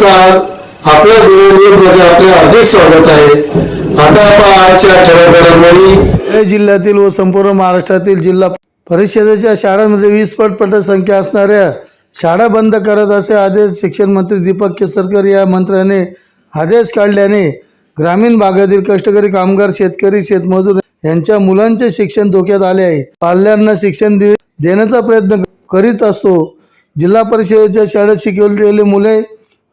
नमस्कार. आपल्या मध्ये आपले हार्दिक स्वागत आहे. आता आपण आजच्या ठळक घडामोडी पुणे जिल्ह्यातील व संपूर्ण महाराष्ट्रातील जिल्हा परिषदेच्या शाळांमध्ये वीस पट पटसंख्या असणाऱ्या शाळा बंद करत असे आदेश शिक्षण मंत्री दीपक केसरकर या मंत्र्याने आदेश काढल्याने ग्रामीण भागातील कष्टकरी कामगार शेतकरी शेतमजूर यांच्या मुलांचे शिक्षण धोक्यात आले आहे. पाल्यांना शिक्षण देण्याचा प्रयत्न करीत असतो. जिल्हा परिषदेच्या शाळेत शिकवलेली मुले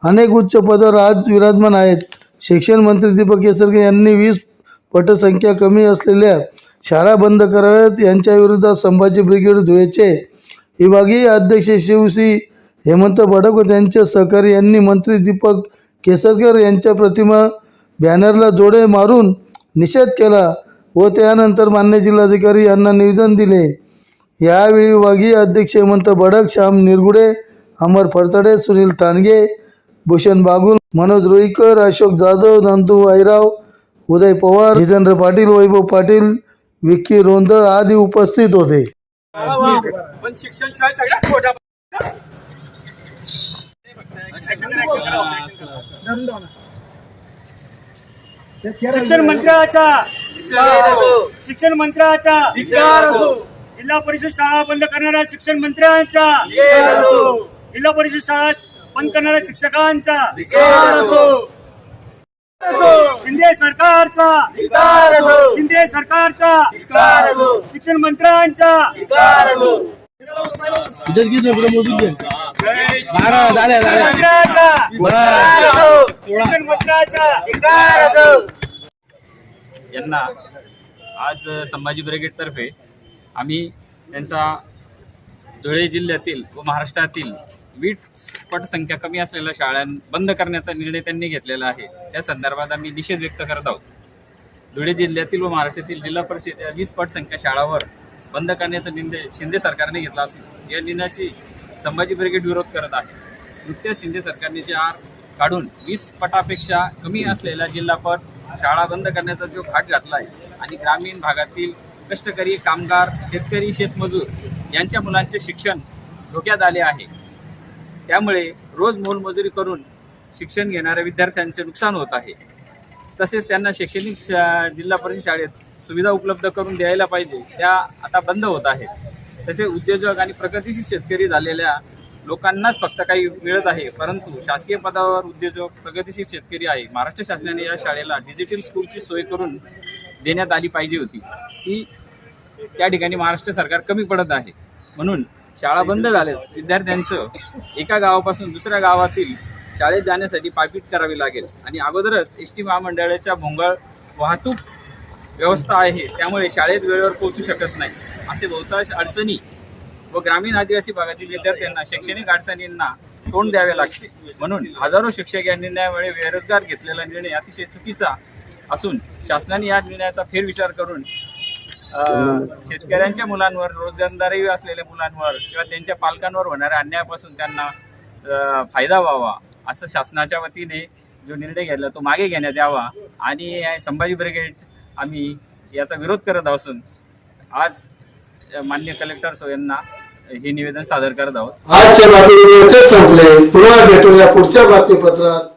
अनेक उच्च पदावर आज विराजमान आहेत. शिक्षण मंत्री दीपक केसरकर यांनी वीस पटसंख्या कमी असलेल्या शाळा बंद कराव्यात यांच्या विरोधात संभाजी ब्रिगेड धुळेचे विभागीय अध्यक्ष शिवसी हेमंत बडक व त्यांचे सहकारी यांनी मंत्री दीपक केसरकर यांच्या प्रतिमा बॅनरला जोडे मारून निषेध केला व त्यानंतर मान्य जिल्हाधिकारी यांना निवेदन दिले. यावेळी विभागीय अध्यक्ष हेमंत बडक श्याम निरगुडे अमर फडतडे सुनील ठाणगे भूषण बागुल मनोज रुईकर अशोक जाधव नंदू वाईराव उदय पवार जितेंद्र पाटील वैभव पाटील विक्की रोंदळ आदी उपस्थित होते. पण शिक्षण मंत्र्याचा. शिक्षण मंत्र्याचा. जिल्हा परिषद शाळा बंद करणाऱ्या शिक्षण मंत्र्यांचा. जिल्हा परिषद शाळा बंद करणाऱ्या शिक्षकांचा शिंदे सरकारचा शिंदे सरकारचा शिक्षण मंत्र्यांचा मंत्र्याचा शिक्षण मंत्र्याचा यांना आज संभाजी ब्रिगेडतर्फे आम्ही त्यांचा धुळे जिल्ह्यातील व महाराष्ट्रातील वीट पटसंख्या कमी असलेल्या शाळां बंद करण्याचा निर्णय त्यांनी घेतलेला आहे. त्या संदर्भात आम्ही निषेध व्यक्त करत आहोत. धुळे जिल्ह्यातील व महाराष्ट्रातील जिल्हा परिषद या वीस पटसंख्या शाळावर बंद करण्याचा निर्णय शिंदे सरकारने घेतला असून या निर्णयाची संभाजी ब्रिगेड विरोध करत आहे. नुकत्याच शिंदे सरकारने जे आर काढून वीस पटापेक्षा कमी असलेल्या जिल्हापट शाळा बंद करण्याचा जो घाट घातला आहे आणि ग्रामीण भागातील कष्टकरी कामगार शेतकरी शेतमजूर यांच्या मुलांचे शिक्षण धोक्यात आले आहे. त्यामुळे रोज मोलमजुरी करून शिक्षण घेणाऱ्या विद्यार्थ्यांचे नुकसान होत आहे. तसेच त्यांना शैक्षणिक शा- जिल्हा परिषद शाळेत सुविधा उपलब्ध करून द्यायला पाहिजे त्या आता बंद होत आहेत. तसेच उद्योजक आणि प्रगतीशील शेतकरी झालेल्या लोकांनाच फक्त काही मिळत आहे परंतु शासकीय पदावर उद्योजक प्रगतीशील शेतकरी आहे. महाराष्ट्र शासनाने या शाळेला डिजिटल स्कूलची सोय करून देण्यात आली पाहिजे होती. ती त्या ठिकाणी महाराष्ट्र सरकार कमी पडत आहे. म्हणून शाळा बंद झाल्यास विद्यार्थ्यांचं एका गावापासून दुसऱ्या गावातील शाळेत जाण्यासाठी पायपीट करावी लागेल. आणि अगोदरच एस टी महामंडळाच्या भोंगळ वाहतूक व्यवस्था आहे त्यामुळे शाळेत वेळेवर पोहोचू शकत नाही. असे बहुतांश अडचणी व ग्रामीण आदिवासी भागातील विद्यार्थ्यांना शैक्षणिक अडचणींना तोंड द्यावे लागते. म्हणून हजारो शिक्षक या निर्णयामुळे बेरोजगार घेतलेला निर्णय अतिशय चुकीचा असून शासनाने या निर्णयाचा फेरविचार करून शेतकऱ्यांच्या मुलांवर रोजगारदारी असलेल्या मुलांवर किंवा त्यांच्या पालकांवर होणाऱ्या अन्यायापासून त्यांना फायदा व्हावा असं शासनाच्या वतीने जो निर्णय घेतला तो मागे घेण्यात यावा. आणि संभाजी ब्रिगेड आम्ही याचा विरोध करत असून आज मान्य कलेक्टर सो यांना हे निवेदन सादर करत आहोत. आजच्या बातमीपत्र संपले. पुन्हा भेटूया पुढच्या बातमीपत्रात.